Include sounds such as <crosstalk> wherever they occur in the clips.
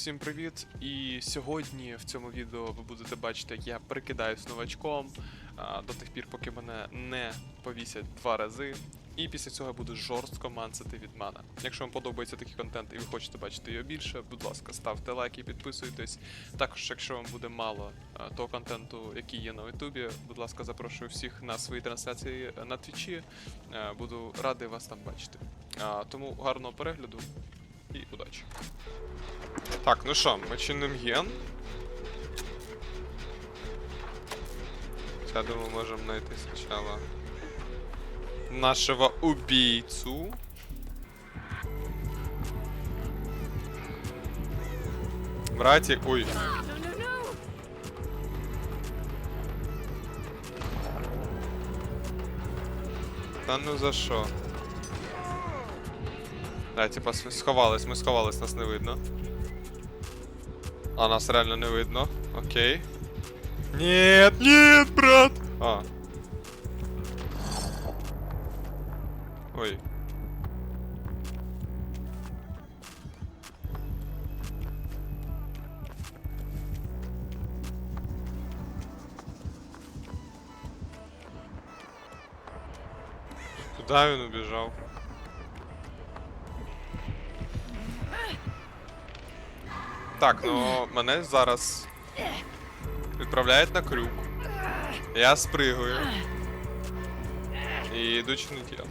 всім привіт! І сьогодні в цьому відео ви будете бачити, як я прикидаюсь новачком до тих пір, поки мене не повісять два рази. І після цього я буду жорстко мансити від мене. Якщо вам подобається такий контент і ви хочете бачити його більше, будь ласка, ставте лайки, підписуйтесь. Також, якщо вам буде мало того контенту, який є на Ютубі, будь ласка, запрошую всіх на свої трансляції на Твічі. Буду радий вас там бачити. Тому гарного перегляду і удачі. Так, ну що, ми чинимо ген. Я думаю, можем найти сначала нашего убийцу. Братик, ой. Та ну за що? Да, типа сховались, ми сховались, нас не видно. А нас реально не видно. Окей. Нет, нет, брат! А. Ой. Куда він убіжав? Так, ну мене зараз відправляють на крюк. Я спригую. І йду чинити.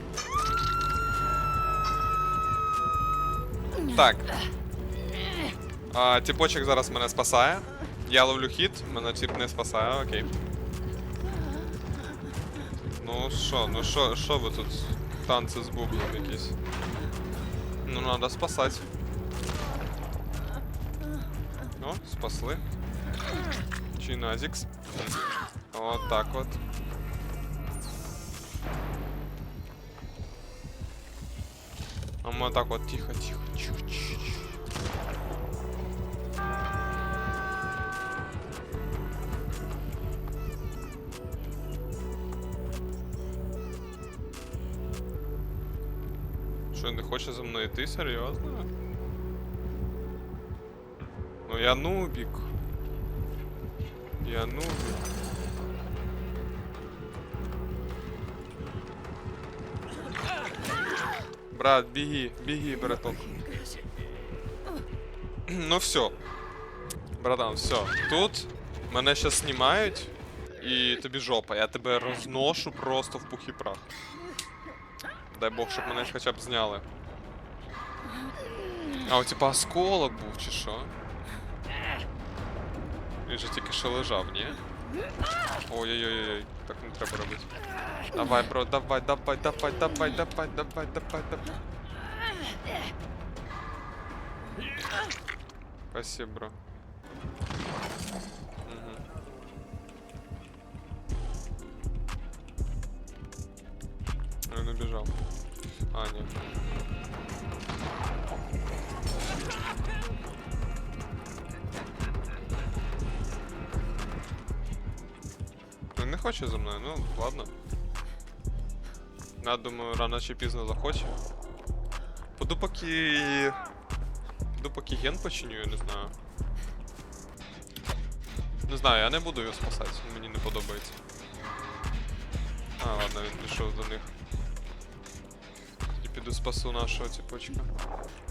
Так. А, тіпочок зараз мене спасає. Я ловлю хід, мене тіп не спасає, окей. Ну що, ну що, що ви тут танці з бублом якісь? Ну надо спасати. О, спасли. Чи вот так вот А мы так вот тихо-тихо. Що, не хоче за мною йти? Серйозно? Я нубік. Я нубік. Брат, беги, беги, браток. Ну все. Братан, все. Тут мене зараз знімають і тобі жопа. Я тебе розношу просто в пух і прах. Дай Бог, щоб мене хоча б зняли. А, у типа осколок був, чи що? Він же тільки що лежав, ні? Ой-ой-ой, так не треба робити. Давай, бро, давай, давай, давай, давай, давай, давай, давай, давай. Спасибо, бро. Мгм. Он убежал. А, нет. Не хоче за мною, ну ладно. Я думаю, рано чи пізно захоче. Поду поки. Поду поки ген починю, я не знаю. Не знаю, я не буду його спасати, мені не подобається. А, ладно, він пішов до них. Тоді піду спасу нашого типочка.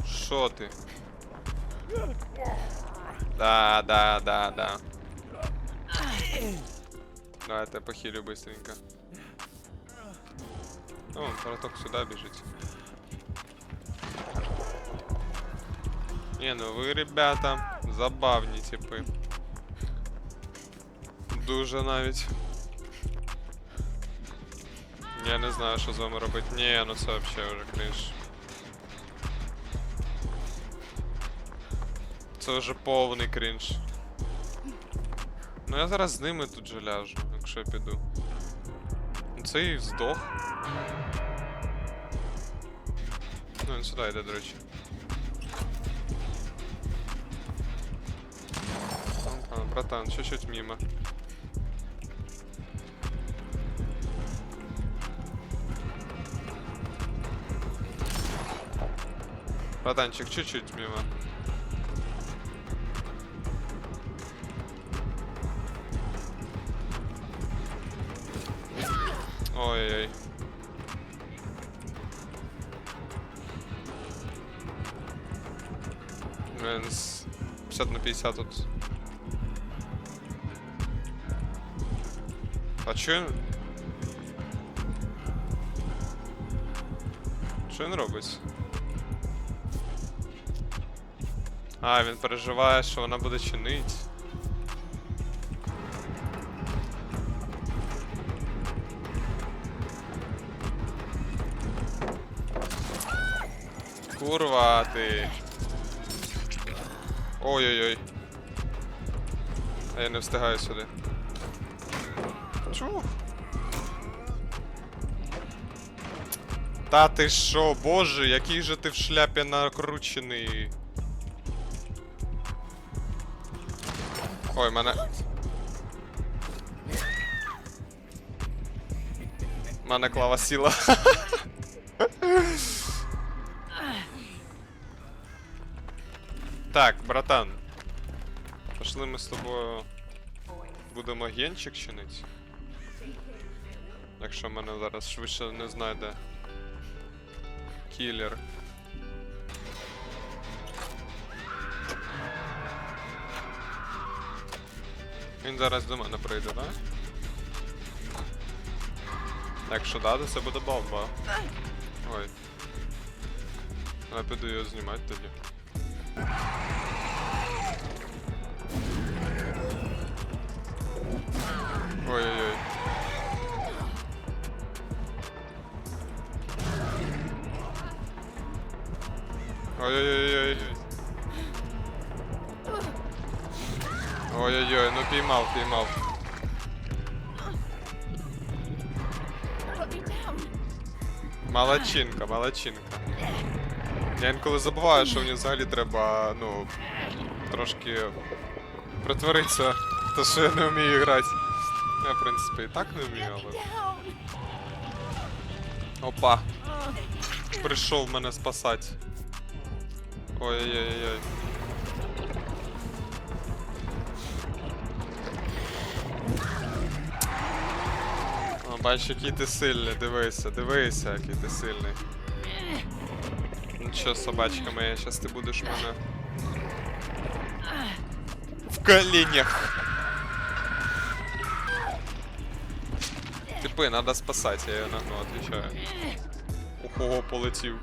Що ти? Да, да, да, да. Давай, я тебе похилю быстренько. О, браток сюда бежит. Не, ну ви, ребята, забавні типи. Дуже навіть. Я не знаю, що з вами робити. Ні, ну це вообще вже крінж. Це вже повний крінж. Ну я зараз з ними тут же ляжу, якщо я піду. Ну, Цей здох. Ну він сюди йде, до речі. Ага, братан, чуть-чуть мимо. Братанчик, чуть-чуть мимо. Ой-ой. Блин, с 50 на 50 тут. А він? Що він робить? А, він переживає, що вона буде чинить. Курва ти. Ой-ой-ой. А я не встигаю сюди. Чух. Та ти що, боже, який же ти в шляпі накручений. Ой, мене. Мене клава сіла. <laughs> Так, братан. Пошли ми з тобою. Будемо генчик чинить. Якщо мене зараз швидше не знайде. Кілер. Він зараз до мене прийде, так? Якщо да, то це буде бомба. Ой. Я піду його знімати тоді. Ой-ой-ой. Ой-ой-ой, ну піймав, піймав. Молодчинка, молодчинка. Я інколи забуваю, що мені взагалі треба, ну, трошки притворитися, то що я не вмію грати. Я, в принципі, і так не вмію, але. Опа. Прийшов мене спасати. Ой-ой-ой. О, бач, який ти сильний, дивися, дивися, який ти сильний. Ну що, собачка моя, щас ти будеш мене. В коленях. Типи, надо спасать, я нагну, отвечаю. Ого, полетів.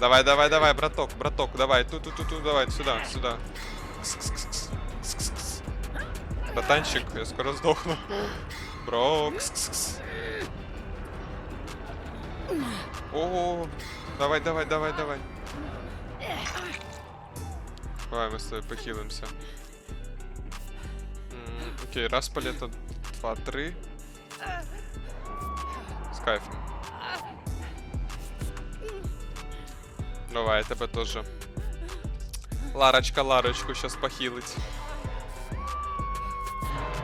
Давай, давай, давай, браток, браток, давай, ту ту ту ту давай, сюда, сюда. Братанчик, я скоро сдохну. Бро. Ого, давай, давай, давай, давай. Давай, мы с тобой похилимся. Окей, раз палета, два, три. С кайфом. Давай, я тебе тоже. Ларочка, Ларочку сейчас похилить.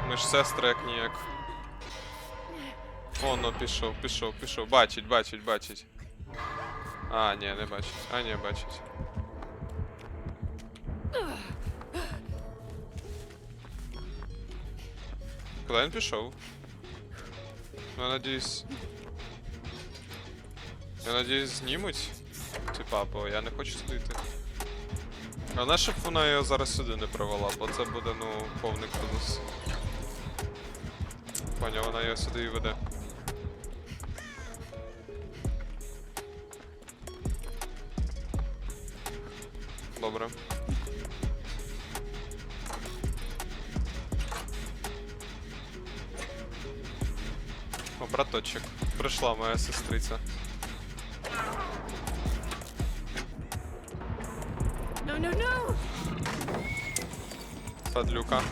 Ми ж сестри як ніяк. О, ну пішов, пішов, пішов. Бачить, бачить, бачить. А, ні, не бачить. А, ні, бачить. Куди він пішов? Ну, я надіюсь. Я надіюсь, знімуть. Бо я не хочу сюди йти. Головне, щоб вона його зараз сюди не привела, бо це буде, ну, повний кредус. Поняв, вона його сюди і веде. Добре. О, браточек. Прийшла моя сестриця. Падлюка.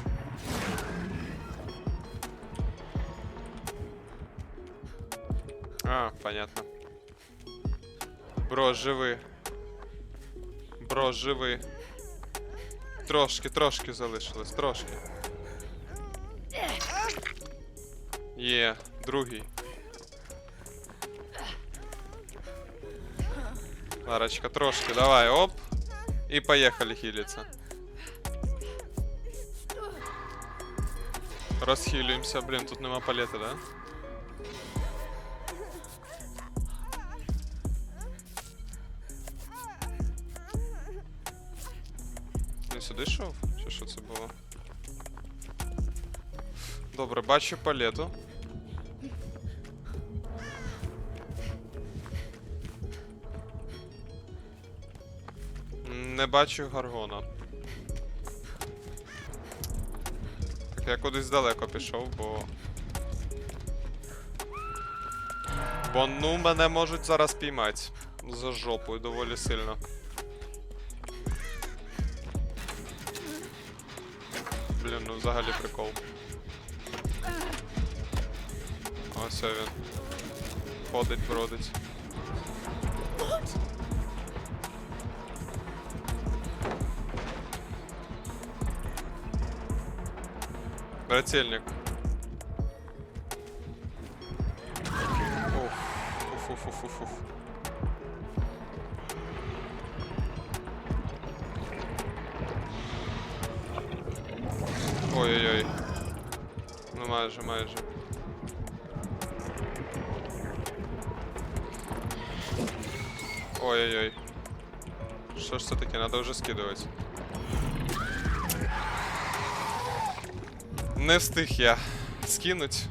А, понятно. Бро, живи. Бро, живи. Трошки, трошки залишилось, трошки. Є, другий. Ларочка, трошки, давай, оп. И поехали хилиться. Розхилюємося, блін, тут нема палети, да? Він сюди йшов? Чи що це було? Добре, бачу палету. Не бачу гаргона. Я кудись далеко пішов, бо. Бо ну мене можуть зараз піймати. За жопою доволі сильно. Блін, ну взагалі прикол. Ось він. Ходить, бродить. Брательник. Уф, уф, уф, уф, уф. Ой-ой-ой. Ну майже, майже. Ой-ой-ой. Що ж це таке? Надо вже скидувати. Не встиг я скинуть.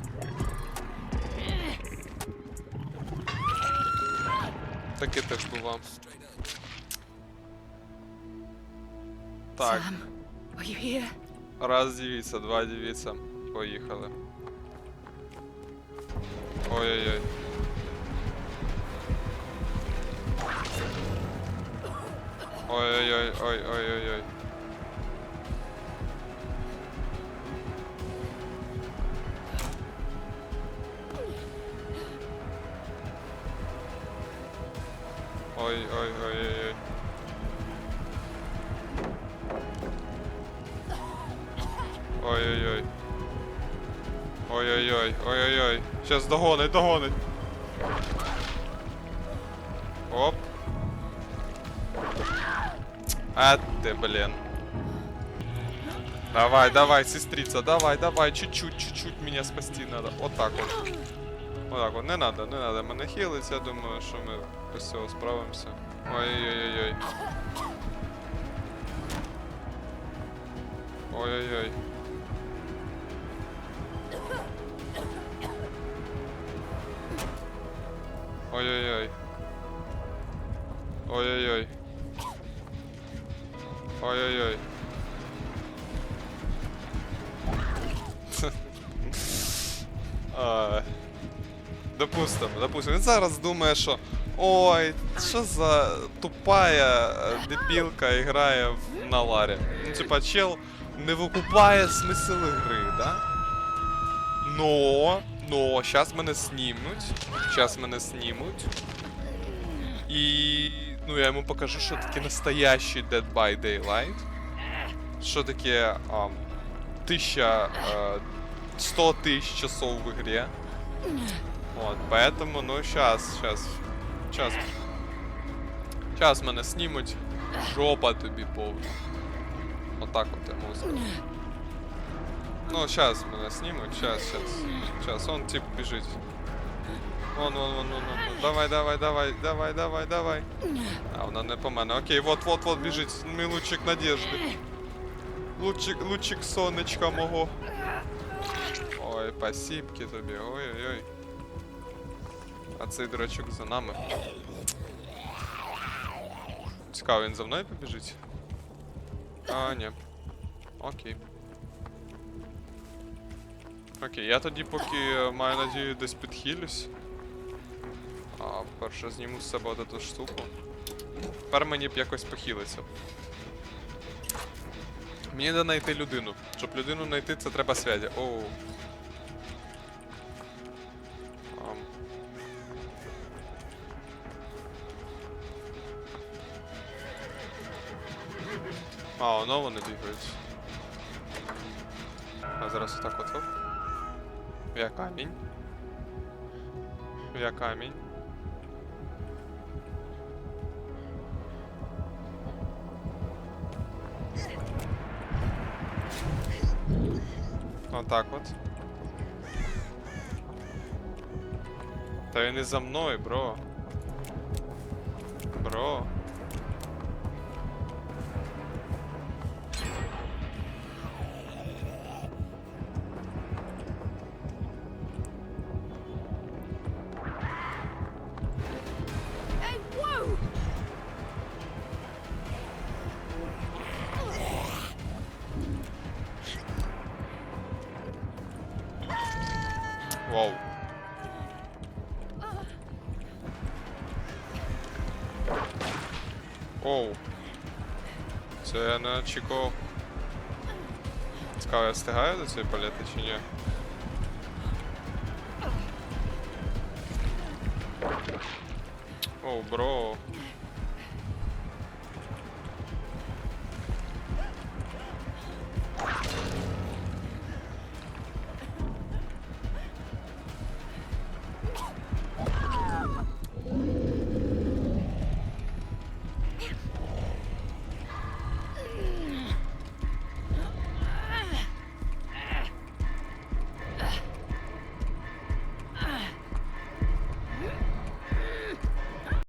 Таке теж бував. Так, раз дивіться, два дивіться. Поїхали. Ой-ой-ой. Ой-ой-ой, ой-ой-ой-ой. Ой-ой-ой-ой-ой. Ой-ой-ой. Ой-ой-ой, ой-ой-ой. Сейчас догонить, догонить. Оп. А ты, блин. Давай, давай, сестрица, давай, давай, чуть-чуть, чуть-чуть меня спасти надо. Вот так вот. Вот так вот. Не надо, не надо мене хилить, я думаю, що ми без цього справимося. Ой-ой-ой-ой. Ой-ой-ой. Ой-ой-ой. Ой-ой-ой. Ой-ой-ой. Допустимо, допустимо. Він зараз думає, що ой, що за тупая е, дебілка грає в- ларі. Ну, типа, чел не викупає смисл гри, да? Но, но, сейчас мене знімуть. Сейчас мене знімуть. І ну, я йому покажу, що таке настоящий Dead by Daylight. Що таке ам, тисяча, е, 100 тысяч часов в игре. Вот, поэтому, ну, сейчас, сейчас, сейчас. Сейчас мене знімуть. Жопа тобі повна. Отак от я можу. Ну, сейчас мене знімуть, сейчас, сейчас. Сейчас, он тип біжить. Вон, вон, вон, вон, вон. Давай, давай, давай, давай, давай, давай. А, вона не по мене. Окей, вот, вот, вот біжить. Мій лучик надежди. Лучик, лучик сонечка мого. Ой, спасибки тобі, ой-ой-ой. А цей дурачок за нами. Цікаво, він за мною побіжить? А, ні. Окей. Окей, я тоді поки е, маю надію десь підхилюсь. А, перше зніму з себе от штуку. Тепер мені б якось похилиться. Мені треба знайти людину. Щоб людину знайти, це треба связі. Оу. А, воно вони бігають. А зараз отак от. Я камінь. Я камінь. Отак от. Та він і за мною, бро. Бро. Оу. Це я не очікував. Цікаво, я встигаю до цієї палети чи ні? Оу, бро.